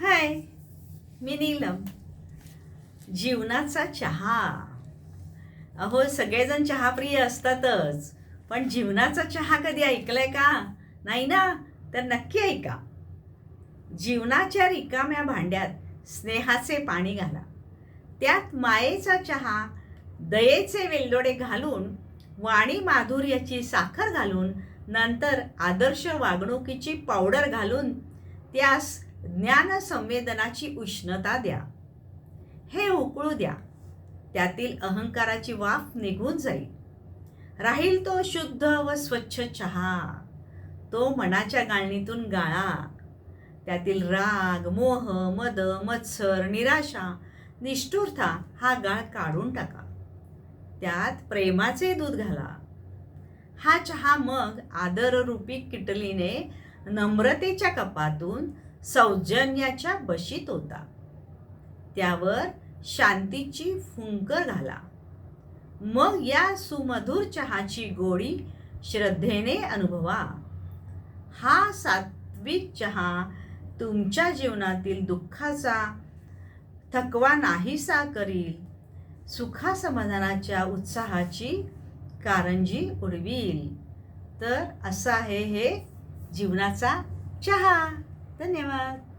हाय मी नीलम. जीवनाचा चहा. अहो सगळेजण चहाप्रिय असतातच पण जीवनाचा चहा कधी ऐकलाय का? नाही ना? तर नक्की ऐका. जीवनाच्या रिकाम्या भांड्यात स्नेहाचे पाणी घाला. त्यात मायेचा चहा दयेचे वेलदोडे घालून वाणी माधुर्याची साखर घालून नंतर आदर्श वागणुकीची पावडर घालून त्यास ज्ञान संवेदनाची उष्णता द्या. हे उकळू द्या. त्यातील अहंकाराची वाफ निघून जाईल. राहील तो शुद्ध व स्वच्छ चहा. तो मनाच्या गाळणीतून गाळा. त्यातील राग मोह मद मत्सर निराशा निष्ठुरता हा गाळ काढून टाका. त्यात प्रेमाचे दूध घाला. हा चहा मग आदररूपी किटलीने नम्रतेच्या कपातून सौजन्याच्या बशीत होता. त्यावर शांतीची फुंकर घाला. मग या सुमधुर चहाची गोडी श्रद्धेने अनुभवा. हा सात्विक चहा तुमच्या जीवनातील दुःखाचा थकवा नाहीसा करील. सुखासमाधानाच्या उत्साहाची कारंजी उडवील. तर असा आहे हे जीवनाचा चहा. 等你们。